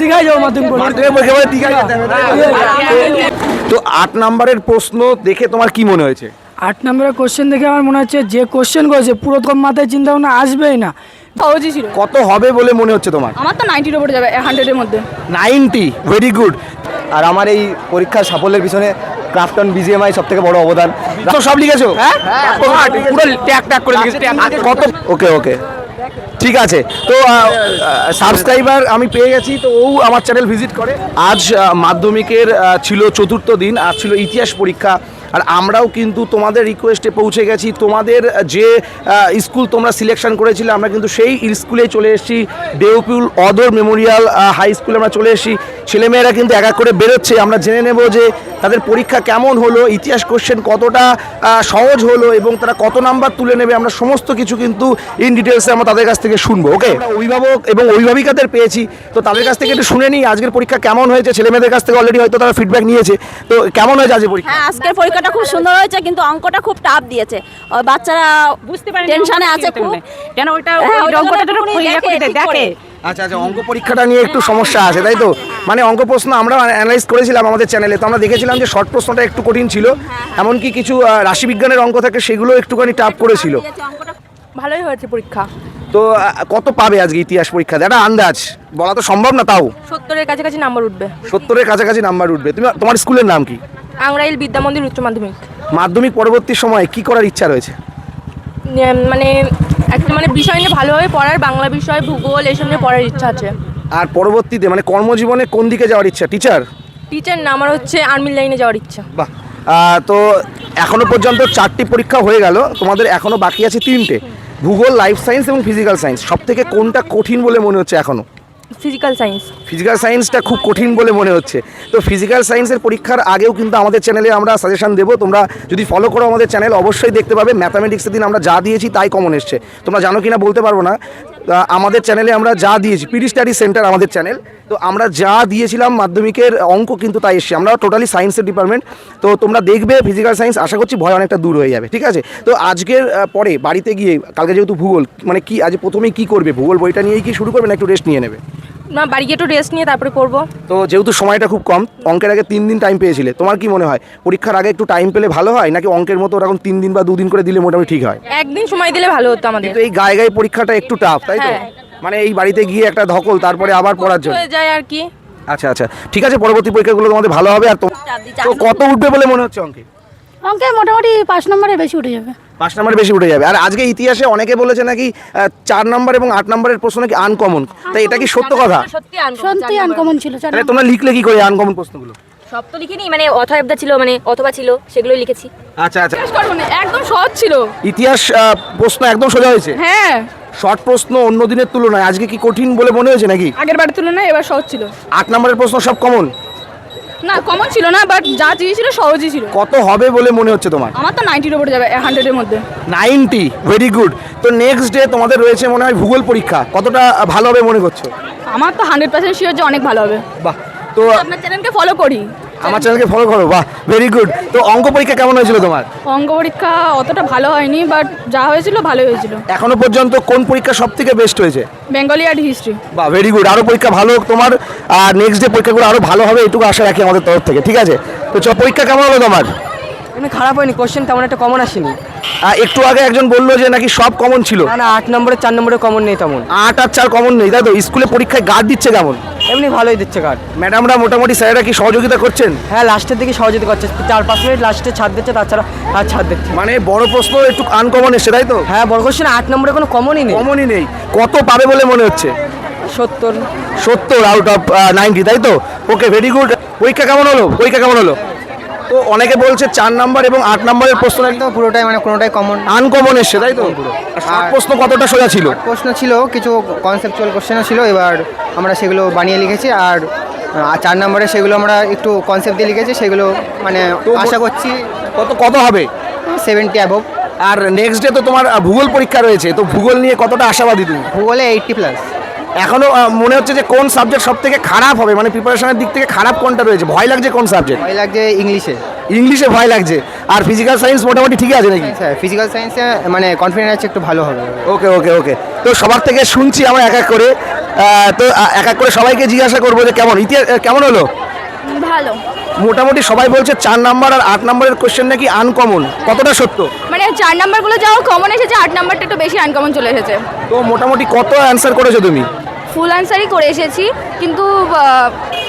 দীঘায় যাব মাধ্যমিক পরীক্ষা। দীঘায় যেতে হবে, তাই তো? আট নাম্বারের প্রশ্ন দেখে তোমার কি মনে হয়েছে? আট নম্বরের কোশ্চেন দেখে আমার মনে হচ্ছে যে কোশ্চেন করেছে পুরো তোর মাথায় চিন্তা ভাবনা আসবেই না। সহজই ছিল। কত হবে বলে মনে হচ্ছে তোমার? আমার তো নাইনটির উপরে যাবে হান্ড্রেডের মধ্যে। নাইনটি ভেরি গুড আর আমার এই পরীক্ষার সাফল্যের পিছনে ক্রাফটন বিজিএমআই সব থেকে বড় অবদান। তো সব লিখেছো? হ্যাঁ। পুরো ট্যাগ ট্যাগ করে লিখেছো। কত ওকে ওকে। ঠিক আছে। তো সাবস্ক্রাইবার আমি পেয়ে গেছি, তো ও আমার চ্যানেল ভিজিট করে। আজ মাধ্যমিকের ছিল চতুর্থ দিন, আর ছিল ইতিহাস পরীক্ষা। আর আমরাও কিন্তু তোমাদের রিকোয়েস্টে পৌঁছে গেছি। তোমাদের যে স্কুল তোমরা সিলেকশন করেছিলে আমরা কিন্তু সেই স্কুলে চলে এসেছি। দেউপুল অদর মেমোরিয়াল হাই স্কুলে আমরা চলে এসেছি। ছেলেমেয়েরা কিন্তু এক এক করে বেরোচ্ছে। আমরা জেনে নেব যে তাদের পরীক্ষা কেমন হলো ইতিহাস কোশ্চেন কতটা সহজ হলো এবং তারা কত নাম্বার তুলে নেবে আমরা সমস্ত কিছু কিন্তু ইন ডিটেলসে আমরা তাদের কাছ থেকে শুনব ওকে অভিভাবক এবং অভিভাবিকাদের পেয়েছি। তো তাদের কাছ থেকে একটু শুনে নিই আজকের পরীক্ষা কেমন হয়েছে? ছেলেমেয়েদের কাছ থেকে অলরেডি হয়তো তারা ফিডব্যাক নিয়েছে। তো কেমন হয়েছে আজকের পরীক্ষা? হ্যাঁ আজকের পরীক্ষাটা খুব সুন্দর হয়েছে কিন্তু অঙ্কটা খুব টাফ দিয়েছে। বাচ্চারা বুঝতে পারি টেনশনে আছে খুব। কেন ওইটা হ্যাঁ, অঙ্কটা দেখে। আচ্ছা আচ্ছা অঙ্ক পরীক্ষাটা নিয়ে একটু সমস্যা আছে তাই তো? মানে অঙ্ক প্রশ্ন আমরা অ্যানালাইজ করেছিলাম আমাদের চ্যানেলে তো আমরা দেখেছিলাম যে শর্ট প্রশ্নটা একটু কঠিন ছিল। এমনকি কিছু রাশিবিজ্ঞানের অঙ্ক থাকে সেগুলো একটুখানি টাফ করেছিল। ভালোই হয়েছে পরীক্ষা। তো কত পাবে আজকে ইতিহাস পরীক্ষাতে একটা আন্দাজ। বলা তো সম্ভব না তাও। সত্তরের কাছাকাছি নাম্বার উঠবে। সত্তরের কাছাকাছি নাম্বার উঠবে। তুমি তোমার স্কুলের নাম কি? আংরাইল বিদ্যা মন্দির উচ্চ মাধ্যমিক। মাধ্যমিক পরবর্তী সময়ে কি করার ইচ্ছা রয়েছে? মানে একটা মানে বিষয় নিয়ে ভালোভাবে পড়ার বাংলা বিষয় ভূগোল এইসব নিয়ে পড়ার ইচ্ছা আছে। আর পরবর্তীতে মানে কর্মজীবনে কোন দিকে যাওয়ার ইচ্ছা? টিচার? টিচার না আমার হচ্ছে আর্মির লাইনে যাওয়ার ইচ্ছা। বাহ। তো এখনও পর্যন্ত চারটি পরীক্ষা হয়ে গেল। তোমাদের এখনও বাকি আছে তিনটে। ভূগোল লাইফ সায়েন্স এবং ফিজিক্যাল সায়েন্স। সব থেকে কোনটা কঠিন বলে মনে হচ্ছে এখনও? ফিজিক্যাল সায়েন্স ফিজিক্যাল সায়েন্সটা খুব কঠিন বলে মনে হচ্ছে। তো ফিজিক্যাল সায়েন্সের পরীক্ষার আগেও কিন্তু আমাদের চ্যানেলে আমরা সাজেশন দেবো। তোমরা যদি ফলো করো আমাদের চ্যানেল অবশ্যই দেখতে পাবে। ম্যাথামেটিক্সের দিন আমরা যা দিয়েছি তাই কমন এসছে। তোমরা জানো কি না বলতে পারব না। আমাদের চ্যানেলে আমরা যা দিয়েছি পিডি স্টাডি সেন্টার আমাদের চ্যানেল তো আমরা যা দিয়েছিলাম মাধ্যমিকের অঙ্ক কিন্তু তাই এসছে। আমরা টোটালি সায়েন্সের ডিপার্টমেন্ট তো তোমরা দেখবে ফিজিক্যাল সায়েন্স আশা করছি ভয় অনেকটা দূর হয়ে যাবে, ঠিক আছে? তো আজকের পরে বাড়িতে গিয়ে, কালকে যেহেতু ভূগোল মানে কি, আজ প্রথমেই কি করবে? ভূগোল বইটা নিয়েই কি শুরু করবে না একটু রেস্ট নিয়ে নেবে? না বাড়ি গিয়ে একটু রেস্ট নিয়ে তারপরে করব। তো যেহেতু সময়টা খুব কম অঙ্কের আগে তিন দিন টাইম পেয়েছিলে তোমার কি মনে হয়? পরীক্ষার আগে একটু টাইম পেলে ভালো হয় নাকি অঙ্কের মতো ওরকম তিন দিন বা দুদিন করে দিলে মোটামুটি ঠিক হয়? একদিন সময় দিলে ভালো হতো আমাদের। কিন্তু এই গায়ে গায়ে পরীক্ষাটা একটু টাফ তাই তো? হ্যাঁ। মানে এই বাড়িতে গিয়ে একটা ধকল তারপরে আবার পড়ার জন্য। হয়ে যায় আর কি। আচ্ছা আচ্ছা। ঠিক আছে পরবর্তী পরীক্ষাগুলো তোমাদের ভালো হবে আর তো- তো কত উঠবে বলে মনে হচ্ছে অঙ্কে? অঙ্কে মোটামুটি পাঁচ নম্বরে বেশি উঠে যাবে। পাঁচ নাম্বার বেশি উঠে যাবে। আর আজকে ইতিহাসে অনেকে বলেছে নাকি আহ, চার নাম্বার এবং আট নাম্বারের প্রশ্ন নাকি আনকমন তাই এটা কি সত্য কথা? সত্যি সত্যি আনকমন ছিল তাহলে তোমরা লিখলে কি করে আনকমন প্রশ্নগুলো? সব তো লিখিনি মানে অথবা ছিল মানে অথবা ছিল সেগুলোই লিখেছি। আচ্ছা আচ্ছা। একদম সহজ ছিল। ইতিহাস আহ, প্রশ্ন একদম সোজা হয়েছে। হ্যাঁ। শর্ট প্রশ্ন অন্য দিনের তুলনায় আজকে কি কঠিন বলে মনে হয়েছে নাকি? আগের বারের তুলনায় এবার সহজ ছিল। আট নম্বরের প্রশ্ন সব কমন না কমন ছিল না বাট যা চেয়েছিল সহজই ছিল। কত হবে বলে মনে হচ্ছে তোমার? আমার তো নাইনটির উপরে যাবে হান্ড্রেডের মধ্যে। নাইনটি ভেরি গুড তো নেক্সট ডে তোমাদের রয়েছে মনে হয় ভূগোল পরীক্ষা কতটা ভালো হবে মনে করছ? আমার তো হান্ড্রেড পার্সেন্ট শিওর যে অনেক ভালো হবে। বাহ তো আপনার চ্যানেলকে ফলো করি। আমার চ্যানেলকে ফলো করো বাহ ভেরি গুড তো অঙ্ক পরীক্ষা কেমন হয়েছিল তোমার? অঙ্ক পরীক্ষা অতটা ভালো হয়নি বাট যা হয়েছিল ভালোই হয়েছিল। এখনও পর্যন্ত কোন পরীক্ষা সব থেকে বেস্ট হয়েছে? বেঙ্গলি আর হিস্ট্রি। বাহ ভেরি গুড আরও পরীক্ষা ভালো হোক তোমার আর নেক্সট ডে পরীক্ষাগুলো আরও ভালো হবে এটুকু আশা রাখি আমাদের তরফ থেকে ঠিক আছে? তো চ পরীক্ষা কেমন হলো তোমার? এমনি খারাপ হয়নি কোশ্চেন তেমন একটা কমন আসেনি। একটু আগে একজন বলল যে নাকি সব কমন ছিল। না না আট নম্বরে চার নম্বরে কমন নেই তেমন। আট আর চার কমন নেই তাই তো? স্কুলে পরীক্ষায় গার্ড দিচ্ছে কেমন? এমনি ভালোই দিচ্ছে কাজ ম্যাডামরা মোটামুটি স্যারেরা কি সহযোগিতা করছেন? হ্যাঁ লাস্টের দিকে সহযোগিতা করছে। চার পাঁচ মিনিট লাস্টে ছাড় দিচ্ছে তাছাড়া আর ছাড় দিচ্ছে মানে বড় প্রশ্ন একটু আনকমন এসে তাই তো? হ্যাঁ বড় কোশ্চেন আট নম্বরে কোনো কমনই নেই। কমনই নেই। কত পাবে বলে মনে হচ্ছে? সত্তর। সত্তর আউট অফ নাইনটি তাই তো? ওকে ভেরি গুড পরীক্ষা কেমন হলো? পরীক্ষা কেমন হলো? তো অনেকে বলছে চার নাম্বার এবং আট নাম্বারের প্রশ্ন তো পুরোটাই মানে কোনোটাই কমন আনকমন এসছে তাই তো? আর প্রশ্ন কতটা সোজা ছিল? প্রশ্ন ছিল কিছু কনসেপচুয়াল কোশ্চেনও ছিল এবার আমরা সেগুলো বানিয়ে লিখেছি আর আহ, চার নম্বরে সেগুলো আমরা একটু কনসেপ্ট দিয়ে লিখেছি সেগুলো মানে আশা করছি কত কত হবে? সেভেন্টি অ্যাবভ আর নেক্সট ডে তো তোমার ভূগোল পরীক্ষা রয়েছে তো ভূগোল নিয়ে কতটা আশাবাদী তুমি? ভূগোলে এইটটি প্লাস এখনও মনে হচ্ছে যে কোন সাবজেক্ট সব থেকে খারাপ হবে? মানে প্রিপারেশনের দিক থেকে খারাপ কোনটা রয়েছে? ভয় লাগছে কোন সাবজেক্ট ভয় লাগছে ইংলিশে ইংলিশে ভয় লাগছে। আর ফিজিক্যাল সায়েন্স মোটামুটি ঠিক আছে নাকি? স্যার ফিজিক্যাল সায়েন্সে মানে কনফিডেন্স আছে একটু ভালো হবে। ওকে ওকে ওকে তো সবার থেকে শুনছি আমরা এক এক করে। তো এক এক করে সবাইকে জিজ্ঞাসা করব যে কেমন? ইতিহাস কেমন হলো? ভালো। মোটামুটি সবাই বলছে চার নাম্বার আর আট নাম্বারের কোশ্চেন নাকি আনকমন কতটা সত্য? মানে চার নাম্বারগুলো যাও কমন এসেছে আট নাম্বারটা একটু বেশি আনকমন চলে এসেছে। তো মোটামুটি কত অ্যান্সার করেছ তুমি? ফুল আনসারই করে এসেছি, কিন্তু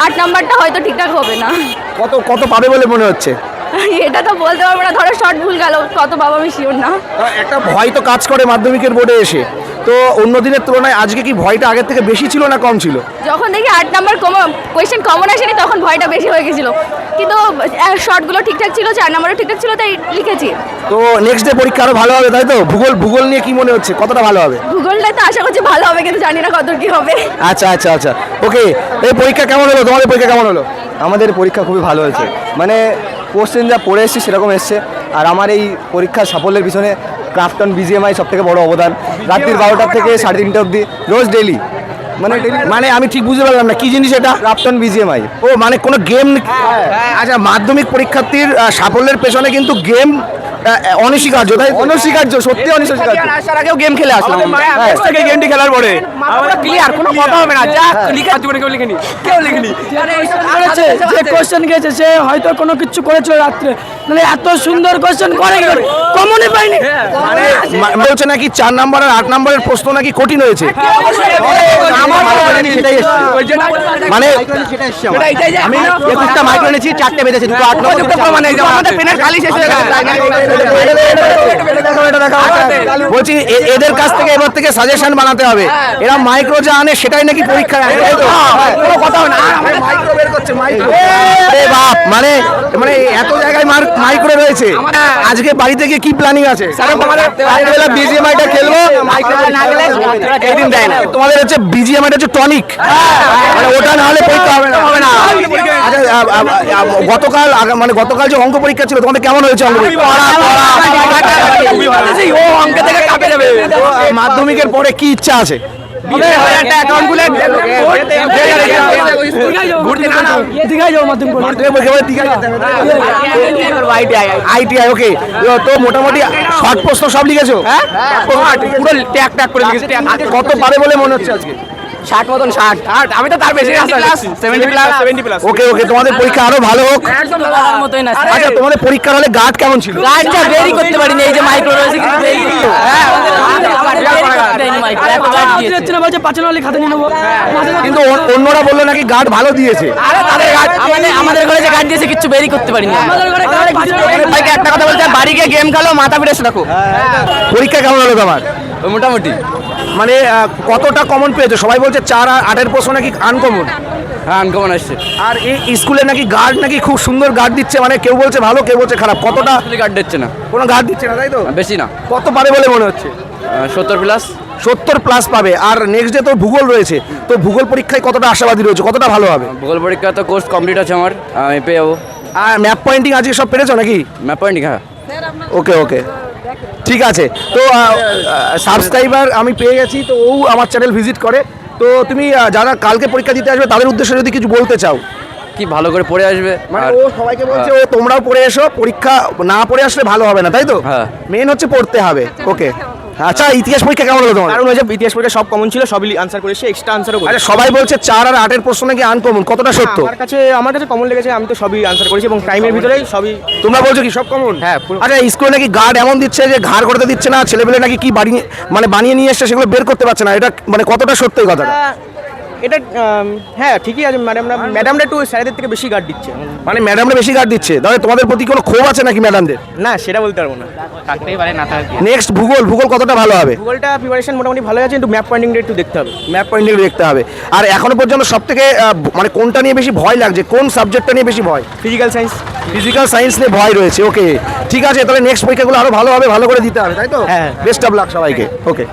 আট নাম্বারটা হয়তো ঠিকঠাক হবে না। কত কত পাবে বলে মনে হচ্ছে? এটা তো বলতে পারব না ধরো শর্ট ভুল গেল কত পাবো আমি শিওর না। একটা ভয় তো কাজ করে মাধ্যমিকের বোর্ডে এসে। তো অন্য দিনের তুলনায় আজকে কি ভয়টা আগের থেকে বেশি ছিল না কম ছিল? যখন দেখি আট নাম্বার কমন কোয়েশ্চেন কমন আসেনি তখন ভয়টা বেশি হয়ে গেছিল। কিন্তু শর্টগুলো ঠিকঠাক ছিল চার নাম্বারও ঠিকঠাক ছিল তাই লিখেছি। তো নেক্সট ডে পরীক্ষা আরও ভালো হবে তাই তো? ভূগোল ভূগোল নিয়ে কি মনে হচ্ছে? কতটা ভালো হবে? ভূগোলটাই তো আশা করছি ভালো হবে কিন্তু জানি না কত কি হবে। আচ্ছা আচ্ছা আচ্ছা। ওকে এই পরীক্ষা কেমন হলো? তোমাদের পরীক্ষা কেমন হলো? আমাদের পরীক্ষা খুবই ভালো হয়েছে। মানে কোশ্চেন যা পড়ে এসেছি সেরকম এসছে। আর আমার এই পরীক্ষার সাফল্যের পিছনে ক্রাফটন বিজিএমআই সব থেকে বড় অবদান। রাত্রির বারোটা থেকে সাড়ে তিনটা অবধি রোজ ডেলি মানে মানে আমি ঠিক বুঝতে পারলাম না কি জিনিস এটা? ক্রাফটন বিজিএমআই ও মানে কোনো গেম আচ্ছা মাধ্যমিক পরীক্ষার্থীর সাফল্যের পেছনে কিন্তু গেম অনস্বীকার্য তাই অনস্বীকার্য সত্যি অনস্বীকার্য আসার আগেও গেম খেলে আসলাম হ্যাঁ। থেকে গেমটি খেলার পরে ক্লিয়ার কোনো কথা হবে না যা লিখে জীবনে কেউ লিখেনি কেউ লিখেনি যে কোশ্চেন গেছে সে হয়তো কোনো কিছু করেছিল রাত্রে মানে এত সুন্দর কোশ্চেন করে কমনই পাইনি মানে বলছে নাকি চার নাম্বার আর আট নাম্বারের প্রশ্ন নাকি কঠিন হয়েছে মানে আমি একুশটা মাইক্রো এনেছি চারটে বেঁধেছি দুটো আট মানে আমাদের পেনের খালি শেষ হয়ে গেছে বলছি এদের কাছ থেকে এবার থেকে সাজেশন বানাতে হবে। এরা মাইক্রো যা আনে সেটাই নাকি পরীক্ষা আসে কোনো কথা না। মাইক্রো বের করছে মাইক্রো মানে মানে এত জায়গায় মাইক্রো রয়েছে আজকে বাড়িতে গিয়ে কি প্ল্যানিং আছে বিজিএমআইটা খেলব একদিন দেয় না তোমাদের হচ্ছে বিজিএমআইটা হচ্ছে টনিক মানে ওটা না হলে পরীক্ষা হবে না হবে না আচ্ছা গতকাল মানে গতকাল যে অঙ্ক পরীক্ষা ছিল তোমাদের কেমন হয়েছে অঙ্ক থেকে মাধ্যমিকের পরে কি ইচ্ছা আছে আইটিআই ওকে তো মোটামুটি শর্ট প্রশ্ন সব লিখেছো হ্যাঁ পুরো ট্যাক ট্যাক করে লিখেছি কত পারে বলে মনে হচ্ছে আজকে? ষাট মতন ষাট। ষাট? আমি তো তার বেশি seventy plus seventy plus okay okay তোমাদের পরীক্ষা আরও ভালো হোক। মতোই না আচ্ছা তোমাদের পরীক্ষার হলে গার্ড কেমন ছিল? গাড়িটা বেরি করতে পারিনি এই যে মাইক্রো রয়েছে কিন্তু হ্যাঁ বলছে পাঁচ নালি খাতে নিয়ে নেব। কিন্তু অন্যরা বলল নাকি গার্ড ভালো দিয়েছে। আমাদের আমাদের ঘরে যে গাড়ি দিয়েছে কিচ্ছু বেরি করতে পারিনি আমাদের ঘরে ভাইকে একটা কথা বলতে বাড়ি গিয়ে গেম খেলো মাথা ফিরে এসে দেখো পরীক্ষা কেমন হলো তোমার? মোটামুটি। মানে কতটা কমন পেয়েছ? সবাই বলছে চার আর আটের প্রশ্ন নাকি আনকমন হ্যাঁ আনকমন আসছে। আর এই স্কুলে নাকি গার্ড নাকি খুব সুন্দর গার্ড দিচ্ছে মানে কেউ বলছে ভালো কেউ বলছে খারাপ। কতটা গার্ড দিচ্ছে না। কোনো গার্ড দিচ্ছে না তাই তো? বেশি না। কত পারে বলে মনে হচ্ছে? সত্তর প্লাস সত্তর প্লাস পাবে। আর নেক্সট ডে তো ভূগোল রয়েছে। তো ভূগোল পরীক্ষায় কতটা আশাবাদী রয়েছে? কতটা ভালো হবে? ভূগোল পরীক্ষা তো কোর্স কমপ্লিট আছে আমার। আমি পেয়ে যাব। আর ম্যাপ পয়েন্টিং আজকে সব পেরেছ নাকি? ম্যাপ পয়েন্টিং হ্যাঁ। ওকে ওকে ঠিক আছে। তো সাবস্ক্রাইবার আমি পেয়ে গেছি। তো ও আমার চ্যানেল ভিজিট করে। তো তুমি যারা কালকে পরীক্ষা দিতে আসবে তাদের উদ্দেশ্যে যদি কিছু বলতে চাও। কি ভালো করে পড়ে আসবে? মানে ও সবাইকে বলছে ও তোমরাও পড়ে এসো। পরীক্ষা না পড়ে আসলে ভালো হবে না। তাই তো? হ্যাঁ। মেন হচ্ছে পড়তে হবে। ওকে আচ্ছা ইতিহাস পরীক্ষা কেমন হলো তোমার? কারণ ওই যে ইতিহাস পরীক্ষা সব কমন ছিল সবই আনসার করেছে এক্সট্রা আনসারও করেছে। সবাই বলছে চার আর আটের প্রশ্ন নাকি আনকমন কতটা সত্য? আমার কাছে আমার কাছে কমন লেগেছে আমি তো সবই আনসার করেছি এবং টাইমের ভিতরেই সবই তোমরা বলছো কি সব কমন হ্যাঁ, আচ্ছা স্কুলে নাকি গার্ড এমন দিচ্ছে যে ঘাড় করতে দিচ্ছে না ছেলেপেলে নাকি কি বানিয়ে মানে বানিয়ে নিয়ে এসছে সেগুলো বের করতে পারছে না এটা মানে কতটা সত্যি কথা কথাটা? এটা হ্যাঁ ঠিকই আছে ম্যাডামরা ম্যাডামরা একটু স্যারেদের থেকে বেশি গার্ড দিচ্ছে। মানে ম্যাডামরা বেশি গার্ড দিচ্ছে। তাহলে তোমাদের প্রতি কোনো ক্ষোভ আছে নাকি ম্যাডামদের না সেটা বলতে পারব না। থাকতেই পারে না থাকতে নেক্সট ভূগোল। ভূগোল কতটা ভালো হবে? ভূগোলটা প্রিপারেশন মোটামুটি ভালো আছে কিন্তু ম্যাপ পয়েন্টিংটা একটু দেখতে হবে। ম্যাপ পয়েন্টিং দেখতে হবে। আর এখনও পর্যন্ত সব থেকে মানে কোনটা নিয়ে বেশি ভয় লাগছে? কোন সাবজেক্টটা নিয়ে বেশি ভয়? ফিজিক্যাল সায়েন্স ফিজিক্যাল সায়েন্স নিয়ে ভয় রয়েছে ওকে ঠিক আছে তাহলে নেক্সট পরীক্ষাগুলো আরও ভালো হবে ভালো করে দিতে হবে তাই তো? হ্যাঁ। বেস্ট অফ লাক সবাইকে ওকে